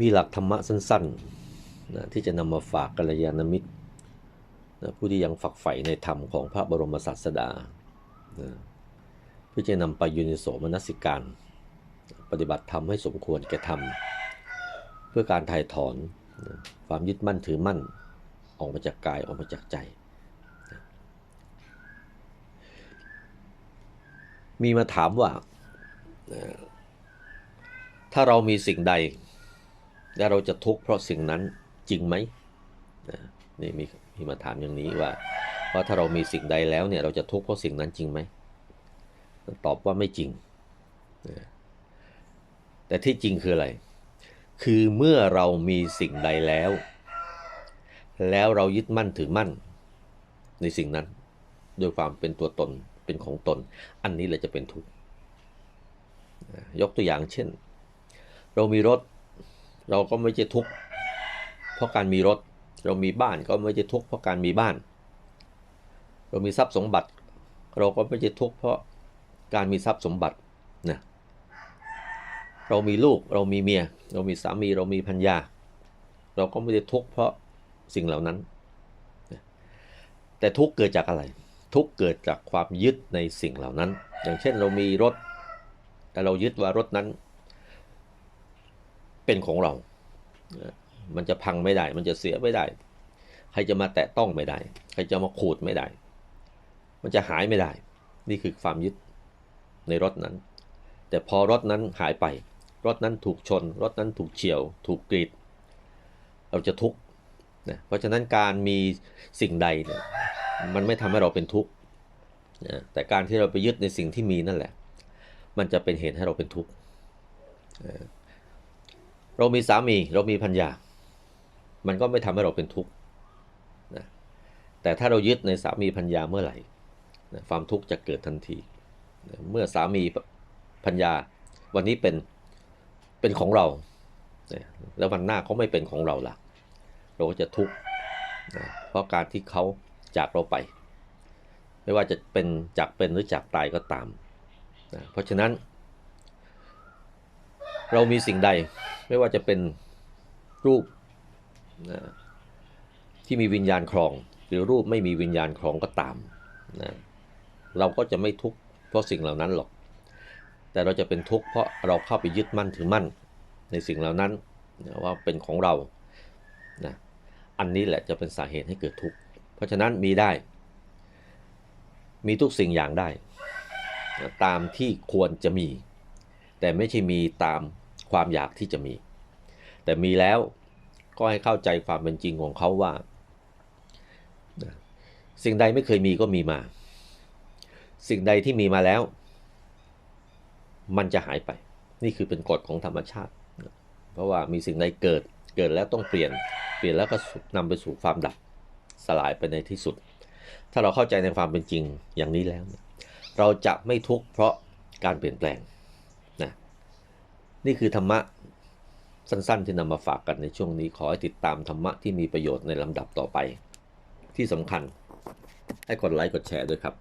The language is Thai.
มีหลักธรรมะสั้นๆนะที่จะนำมาฝากกัลยาณมิตรนะผู้ที่ยังฝักใฝ่ในธรรมของพระบรมศาสดานะเพื่อจะนำไปยูนิโสมนสิการ ปฏิบัติธรรมให้สมควรแก่ธรรม เพื่อการถ่ายถอนนะความยึดมั่นถือมั่นออกมาจากกายออกมาจากใจนะมีมาถามว่านะถ้าเรามีสิ่งใด และเราจะทุกข์เพราะสิ่งนั้นจริงไหมนะนี่มีมีมาถามอย่างนี้ว่าว่าถ้าเรามีสิ่งใดแล้วเนี่ยเราจะทุกข์เพราะสิ่งนั้นจริงไหมตอบว่าไม่จริงนะแต่ที่จริงคืออะไร คือเมื่อเรามีสิ่งใดแล้ว แล้วเรายึดมั่นถือมั่น ในสิ่งนั้นด้วยความเป็นตัวตนเป็นของตน อันนี้แหละจะเป็นทุกข์ยกตัวอย่างเช่น เรามีรถ เราก็ไม่ใช่ทุกข์เพราะการมีรถ เรามีบ้านก็ไม่ใช่ทุกข์เพราะการมีบ้าน เรามีทรัพย์สมบัติ เราก็ไม่ใช่ทุกข์เพราะการมีทรัพย์สมบัตินะเรามีลูกเรามีเมีย เรามีสามีเรามีพัญญา เราก็ไม่ได้ทุกข์เพราะสิ่งเหล่านั้น แต่ทุกข์เกิดจากอะไร ทุกข์เกิดจากความยึดในสิ่งเหล่านั้น อย่างเช่นเรามีรถ แต่เรายึดว่ารถนั้น เป็นของเรา มันจะพังไม่ได้ มันจะเสียไม่ได้ ใครจะมาแตะต้องไม่ได้ ใครจะมาขูดไม่ได้ มันจะหายไม่ได้ นี่คือความยึดในรถนั้น แต่พอรถนั้นหายไป รถนั้นถูกชน รถนั้นถูกเฉียว ถูกกรีด เราจะทุกข์นะเพราะฉะนั้นการมีสิ่งใดเนี่ยมันไม่ทำให้เราเป็นทุกข์นะแต่การที่เราไปยึดในสิ่งที่มีนั่นแหละ มันจะเป็นเหตุให้เราเป็นทุกข์ เรามีสามีเรามีพัญญา มันก็ไม่ทำให้เราเป็นทุกข์นะแต่ถ้าเรายึดในสามีพัญญาเมื่อไหร่นะความทุกข์จะเกิดทันทีนะเมื่อสามีพัญญา วันนี้เป็นเป็นของเรานะแล้ววันหน้าเขาไม่เป็นของเราล่ะ เราก็จะทุกข์นะเพราะการที่เขาจากเราไป ไม่ว่าจะเป็นจากเป็นหรือจากตายก็ตามนะเพราะฉะนั้น เรามีสิ่งใด ไม่ว่าจะเป็นรูปนะที่มีวิญญาณครอง หรือรูปไม่มีวิญญาณครองก็ตามนะเราก็จะไม่ทุกข์เพราะสิ่งเหล่านั้นหรอก แต่เราจะเป็นทุกข์เพราะเราเข้าไปยึดมั่นถือมั่นในสิ่งเหล่านั้นนะว่าเป็นของเรานะอันนี้แหละจะเป็นสาเหตุให้เกิดทุกข์ เพราะฉะนั้นมีได้ มีทุกสิ่งอย่างได้ ตามที่ควรจะมี แต่ไม่ใช่มีตาม ความอยากที่จะมี แต่มีแล้วก็ให้เข้าใจความเป็นจริงของเขาว่า สิ่งใดไม่เคยมีก็มีมา สิ่งใดที่มีมาแล้ว มันจะหายไป นี่คือเป็นกฎของธรรมชาติ เพราะว่ามีสิ่งใดเกิดเกิดแล้วต้องเปลี่ยน เปลี่ยนแล้วก็นำไปสู่ความดับสลายไปในที่สุด ถ้าเราเข้าใจในความเป็นจริงอย่างนี้แล้ว เราจะไม่ทุกข์เพราะการเปลี่ยนแปลง นี่คือธรรมะสั้นๆ ที่นำมาฝากกันในช่วงนี้ขอให้ติดตามธรรมะที่มีประโยชน์ในลำดับต่อไป ที่สำคัญให้กดไลค์กดแชร์ด้วยครับ